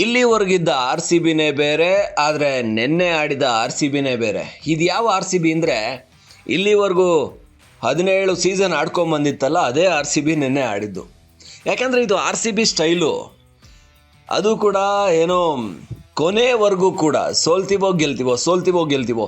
ಇಲ್ಲಿವರೆಗಿದ್ದ R C ಬಿನೇ ಬೇರೆ, ಆದರೆ ನಿನ್ನೆ ಆಡಿದ ಆರ್ ಸಿ ಬಿನೇ ಬೇರೆ. ಇದು ಯಾವ ಆರ್ ಸಿ ಬಿ ಅಂದರೆ, ಇಲ್ಲಿವರೆಗೂ ಹದಿನೇಳು ಸೀಸನ್ ಆಡ್ಕೊಂಬಂದಿತ್ತಲ್ಲ, ಅದೇ ಆರ್ ಸಿ ಬಿ ನಿನ್ನೆ ಆಡಿದ್ದು. ಯಾಕೆಂದರೆ ಇದು ಆರ್ ಸಿ ಬಿ ಸ್ಟೈಲು. ಅದು ಕೂಡ ಏನೋ ಕೊನೆವರೆಗೂ ಕೂಡ ಸೋಲ್ತಿವೋ ಗೆಲ್ತಿವೋ ಸೋಲ್ತಿವೋ ಗೆಲ್ತಿವೋ,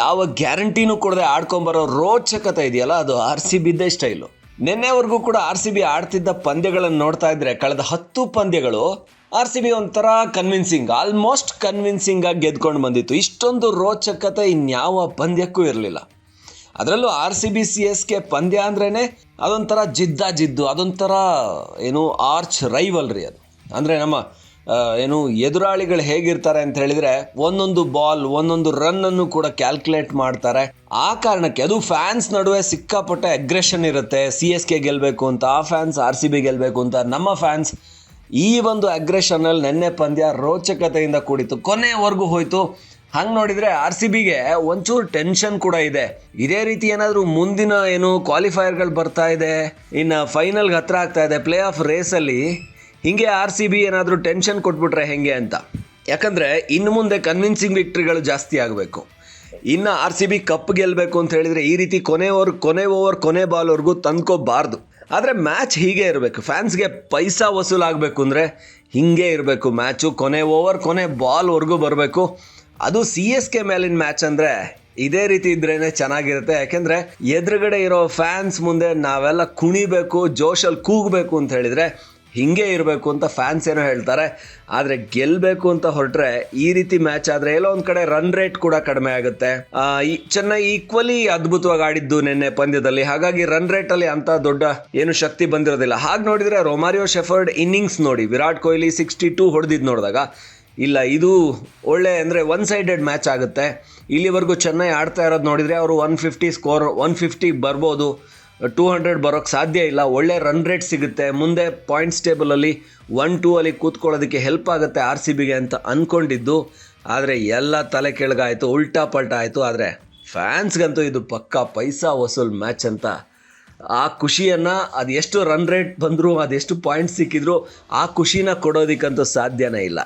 ಯಾವ ಗ್ಯಾರಂಟಿನೂ ಕೊಡದೆ ಆಡ್ಕೊಂಬರೋ ರೋಚಕತೆ ಇದೆಯಲ್ಲ, ಅದು ಆರ್ ಸಿ ಬಿದ್ದೇ ಸ್ಟೈಲು. ನಿನ್ನೆವರೆಗೂ ಕೂಡ ಆರ್ ಸಿ ಬಿ ಆಡ್ತಿದ್ದ ಪಂದ್ಯಗಳನ್ನು ನೋಡ್ತಾ ಇದ್ರೆ, ಕಳೆದ ಹತ್ತು ಪಂದ್ಯಗಳು ಆರ್ ಸಿ ಬಿ ಒಂಥರ ಕನ್ವಿನ್ಸಿಂಗ್ ಆಲ್ಮೋಸ್ಟ್ ಕನ್ವಿನ್ಸಿಂಗ್ ಆಗಿ ಗೆದ್ಕೊಂಡು ಬಂದಿತ್ತು. ಇಷ್ಟೊಂದು ರೋಚಕತೆ ಇನ್ಯಾವ ಪಂದ್ಯಕ್ಕೂ ಇರಲಿಲ್ಲ. ಅದರಲ್ಲೂ R C B C S K ಪಂದ್ಯ ಅಂದ್ರೇ ಅದೊಂಥರ ಜಿದ್ದ ಜಿದ್ದು, ಅದೊಂಥರ ಏನು ಆರ್ಚ್ ರೈವಲ್ರಿ ಅದು. ಅಂದರೆ ನಮ್ಮ ಏನು ಎದುರಾಳಿಗಳು ಹೇಗಿರ್ತಾರೆ ಅಂತ ಹೇಳಿದರೆ ಒಂದೊಂದು ಬಾಲ್ ಒಂದೊಂದು ರನ್ನನ್ನು ಕೂಡ ಕ್ಯಾಲ್ಕುಲೇಟ್ ಮಾಡ್ತಾರೆ. ಆ ಕಾರಣಕ್ಕೆ ಅದು ಫ್ಯಾನ್ಸ್ ನಡುವೆ ಸಿಕ್ಕಾಪಟ್ಟೆ ಅಗ್ರೆಷನ್ ಇರುತ್ತೆ. ಸಿ ಎಸ್ ಕೆ ಗೆಲ್ಲಬೇಕು ಅಂತ, ಆ ಫ್ಯಾನ್ಸ್ ಆರ್ ಸಿ ಬಿ ಗೆಲ್ಲಬೇಕು ಅಂತ, ನಮ್ಮ ಫ್ಯಾನ್ಸ್ ಈ ಒಂದು ಅಗ್ರೆಷನಲ್ಲಿ ನೆನ್ನೆ ಪಂದ್ಯ ರೋಚಕತೆಯಿಂದ ಕೂಡಿತ್ತು. ಕೊನೆವರೆಗೂ ಹೋಯಿತು. ಹಂಗೆ ನೋಡಿದರೆ ಆರ್ ಸಿ ಬಿಗೆ ಒಂಚೂರು ಟೆನ್ಷನ್ ಕೂಡ ಇದೆ. ಇದೇ ರೀತಿ ಏನಾದರೂ ಮುಂದಿನ ಏನು ಕ್ವಾಲಿಫೈಯರ್ಗಳು ಬರ್ತಾ ಇದೆ, ಇನ್ನು ಫೈನಲ್ಗೆ ಹತ್ರ ಆಗ್ತಾ ಇದೆ ಪ್ಲೇ ಆಫ್ ರೇಸಲ್ಲಿ ಹೀಗೆ ಆರ್ ಸಿ ಬಿ ಏನಾದರೂ ಟೆನ್ಷನ್ ಕೊಟ್ಬಿಟ್ರೆ ಹೆಂಗೆ ಅಂತ? ಯಾಕಂದರೆ ಇನ್ನು ಮುಂದೆ ಕನ್ವಿನ್ಸಿಂಗ್ ವಿಕ್ಟ್ರಿಗಳು ಜಾಸ್ತಿ ಆಗಬೇಕು. ಇನ್ನು ಆರ್ ಸಿ ಬಿ ಕಪ್ ಗೆಲ್ಲಬೇಕು ಅಂತ ಹೇಳಿದರೆ ಈ ರೀತಿ ಕೊನೆ ಓವರ್ ಕೊನೆ ಓವರ್ ಕೊನೆ ಬಾಲ್ವರೆಗೂ ತಂದ್ಕೋಬಾರ್ದು. ಆದರೆ ಮ್ಯಾಚ್ ಹೀಗೆ ಇರಬೇಕು. ಫ್ಯಾನ್ಸ್ಗೆ ಪೈಸಾ ವಸೂಲಾಗಬೇಕು ಅಂದರೆ ಹೀಗೆ ಇರಬೇಕು ಮ್ಯಾಚು ಕೊನೆ ಓವರ್ ಕೊನೆ ಬಾಲ್ವರೆಗೂ ಬರಬೇಕು. ಅದು ಸಿ ಎಸ್ ಕೆ ಮೇಲಿನ ಮ್ಯಾಚ್ ಅಂದರೆ ಇದೇ ರೀತಿ ಇದ್ರೇ ಚೆನ್ನಾಗಿರುತ್ತೆ. ಯಾಕೆಂದರೆ ಎದುರುಗಡೆ ಇರೋ ಫ್ಯಾನ್ಸ್ ಮುಂದೆ ನಾವೆಲ್ಲ ಕುಣಿಬೇಕು, ಜೋಶಲ್ಲಿ ಕೂಗಬೇಕು ಅಂತ ಹೇಳಿದರೆ ಹಿಂಗೆ ಇರಬೇಕು ಅಂತ ಫ್ಯಾನ್ಸ್ ಏನೋ ಹೇಳ್ತಾರೆ, ಆದರೆ ಗೆಲ್ಲಬೇಕು ಅಂತ ಹೊರಟ್ರೆ ಈ ರೀತಿ ಮ್ಯಾಚ್ ಆದರೆ ಎಲ್ಲೋ ಒಂದು ಕಡೆ ರನ್ ರೇಟ್ ಕೂಡ ಕಡಿಮೆ ಆಗುತ್ತೆ. ಚೆನ್ನೈ ಈಕ್ವಲಿ ಅದ್ಭುತವಾಗಿ ಆಡಿದ್ದು ನಿನ್ನೆ ಪಂದ್ಯದಲ್ಲಿ. ಹಾಗಾಗಿ ರನ್ ರೇಟಲ್ಲಿ ಅಂತ ದೊಡ್ಡ ಏನು ಶಕ್ತಿ ಬಂದಿರೋದಿಲ್ಲ. ಹಾಗೆ ನೋಡಿದರೆ ರೊಮಾರಿಯೋ ಶೆಫರ್ಡ್ ಇನ್ನಿಂಗ್ಸ್ ನೋಡಿ, ವಿರಾಟ್ ಕೊಹ್ಲಿ ಸಿಕ್ಸ್ಟಿ ಟೂ ಹೊಡೆದಿದ್ದು ನೋಡಿದಾಗ. ಇಲ್ಲ, ಇದು ಒಳ್ಳೆ ಅಂದರೆ ಒನ್ ಸೈಡೆಡ್ ಮ್ಯಾಚ್ ಆಗುತ್ತೆ. ಇಲ್ಲಿವರೆಗೂ ಚೆನ್ನೈ ಆಡ್ತಾ ಇರೋದು ನೋಡಿದರೆ ಅವರು one fifty score one fifty ಬರ್ಬೋದು. ಟೂ ಹಂಡ್ರೆಡ್ ಬರೋಕ್ಕೆ ಸಾಧ್ಯ ಇಲ್ಲ. ಒಳ್ಳೆ ರನ್ ರೇಟ್ ಸಿಗುತ್ತೆ. ಮುಂದೆ ಪಾಯಿಂಟ್ಸ್ ಟೇಬಲಲ್ಲಿ ಒನ್ ಟೂ ಅಲ್ಲಿ ಕೂತ್ಕೊಳ್ಳೋದಕ್ಕೆ ಹೆಲ್ಪ್ ಆಗುತ್ತೆ ಆರ್ ಸಿ ಬಿಗೆ ಅಂತ ಅಂದ್ಕೊಂಡಿದ್ದು ಆದರೆ ಎಲ್ಲ ತಲೆ ಕೆಳಗಾಯಿತು, ಉಲ್ಟಾ ಪಲ್ಟಾ ಆಯಿತು. ಆದರೆ ಫ್ಯಾನ್ಸ್ಗಂತೂ ಇದು ಪಕ್ಕಾ ಪೈಸಾ ವಸೂಲ್ ಮ್ಯಾಚ್ ಅಂತ. ಆ ಖುಷಿಯನ್ನು ಅದು ಎಷ್ಟು ರನ್ ರೇಟ್ ಬಂದರೂ ಅದೆಷ್ಟು ಪಾಯಿಂಟ್ಸ್ ಸಿಕ್ಕಿದ್ರು ಆ ಖುಷಿನ ಕೊಡೋದಕ್ಕಂತೂ ಸಾಧ್ಯನೇ ಇಲ್ಲ.